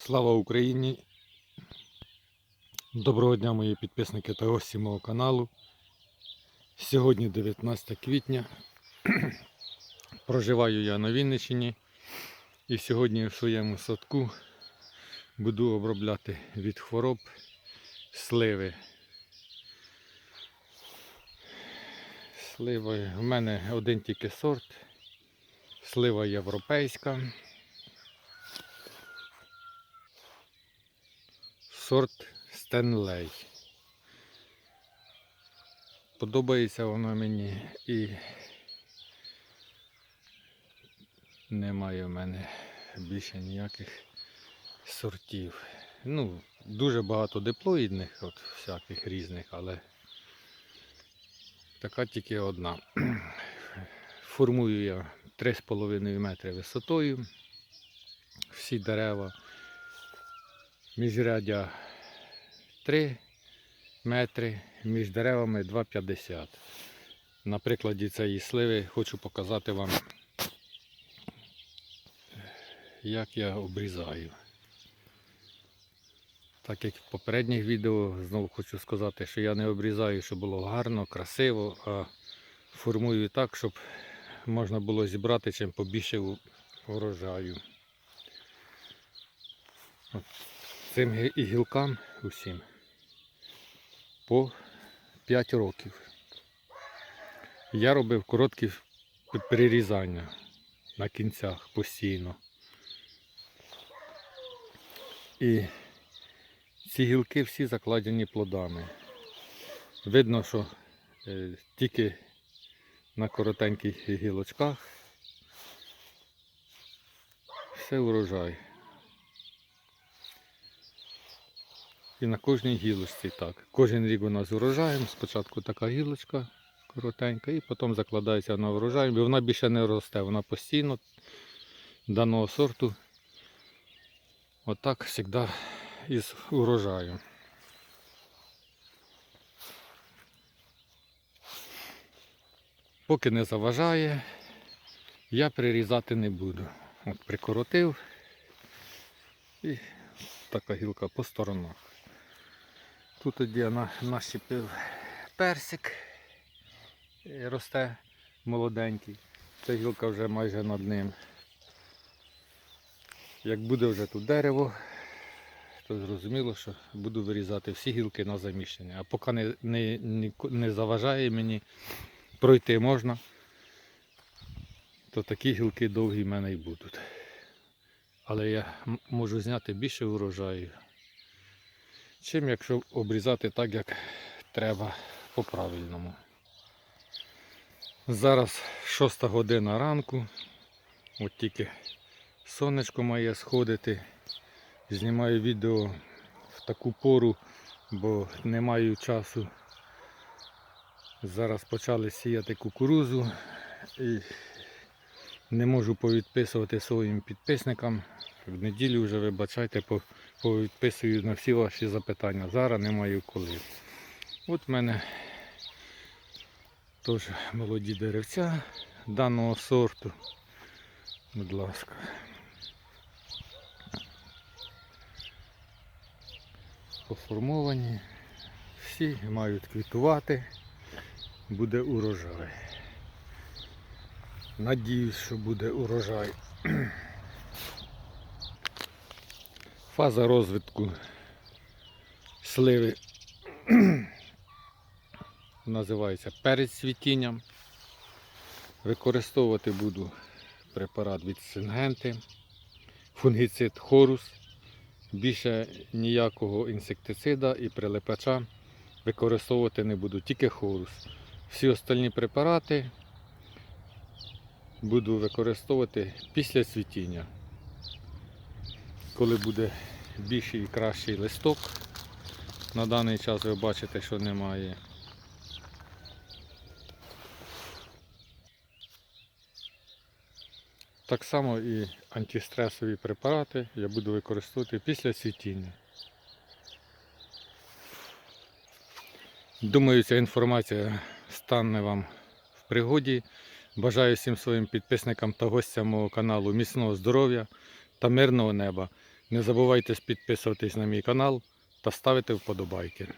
Слава Україні! Доброго дня, мої підписники та гості мого каналу. Сьогодні 19 квітня. Проживаю я на Вінниччині і сьогодні в своєму садку буду обробляти від хвороб сливи. Сливи в мене один тільки сорт. Слива європейська. Сорт Стенлей. Подобається вона мені і немає в мене більше ніяких сортів. Ну, дуже багато диплоїдних, от всяких різних, але така тільки одна. Формую я 3,5 метри висотою. Всі дерева міжрядя 3 метри, між деревами 2,50. На прикладі цієї сливи хочу показати вам, як я обрізаю. Так як в попередніх відео знову хочу сказати, що я не обрізаю, щоб було гарно, красиво, а формую так, щоб можна було зібрати чим побільше урожаю. От Цим і гілкам усім по 5 років. Я робив короткі п- перерізання на кінцях постійно. І ці гілки всі закладені плодами. Видно, що е, тільки на коротеньких гілочках все урожай. І на кожній гілочці так. Кожен рік у нас урожаєм. Спочатку така гілочка коротенька, і потім закладається на урожай. Бо вона більше не росте, вона постійно даного сорту. Отак завжди із урожаю. Поки не заважає, я прирізати не буду. От прикоротив і така гілка по сторонах. Тут тоді я на- нащепив персик, і росте молоденький. Ця гілка вже майже над ним. Як буде вже тут дерево, то зрозуміло, що буду вирізати всі гілки на заміщення. А поки не, не, не, заважає мені пройти можна, то такі гілки довгі в мене і будуть. Але я можу зняти більше урожаю чим якщо обрізати так, як треба по-правильному. Зараз 6 година ранку. От тільки сонечко має сходити. Знімаю відео в таку пору, бо не маю часу. Зараз почали сіяти кукурузу і не можу повідписувати своїм підписникам. В неділю вже вибачайте, по- повідписую на всі ваші запитання. Зараз не маю коли. От в мене теж молоді деревця даного сорту. Будь ласка. Поформовані. Всі мають квітувати. Буде урожай. Надіюсь, що буде урожай. Фаза розвитку сливи називається перед цвітінням. Використовувати буду препарат від сингенти, фунгіцид хорус. Більше ніякого інсектицида і прилипача використовувати не буду, тільки хорус. Всі остальні препарати буду використовувати після цвітіння. Коли буде більший і кращий листок. На даний час ви бачите, що немає. Так само і антистресові препарати я буду використовувати після цвітіння. Думаю, ця інформація стане вам в пригоді. Бажаю всім своїм підписникам та гостям мого каналу міцного здоров'я та мирного неба. Не забувайте підписуватись на мій канал та ставити вподобайки.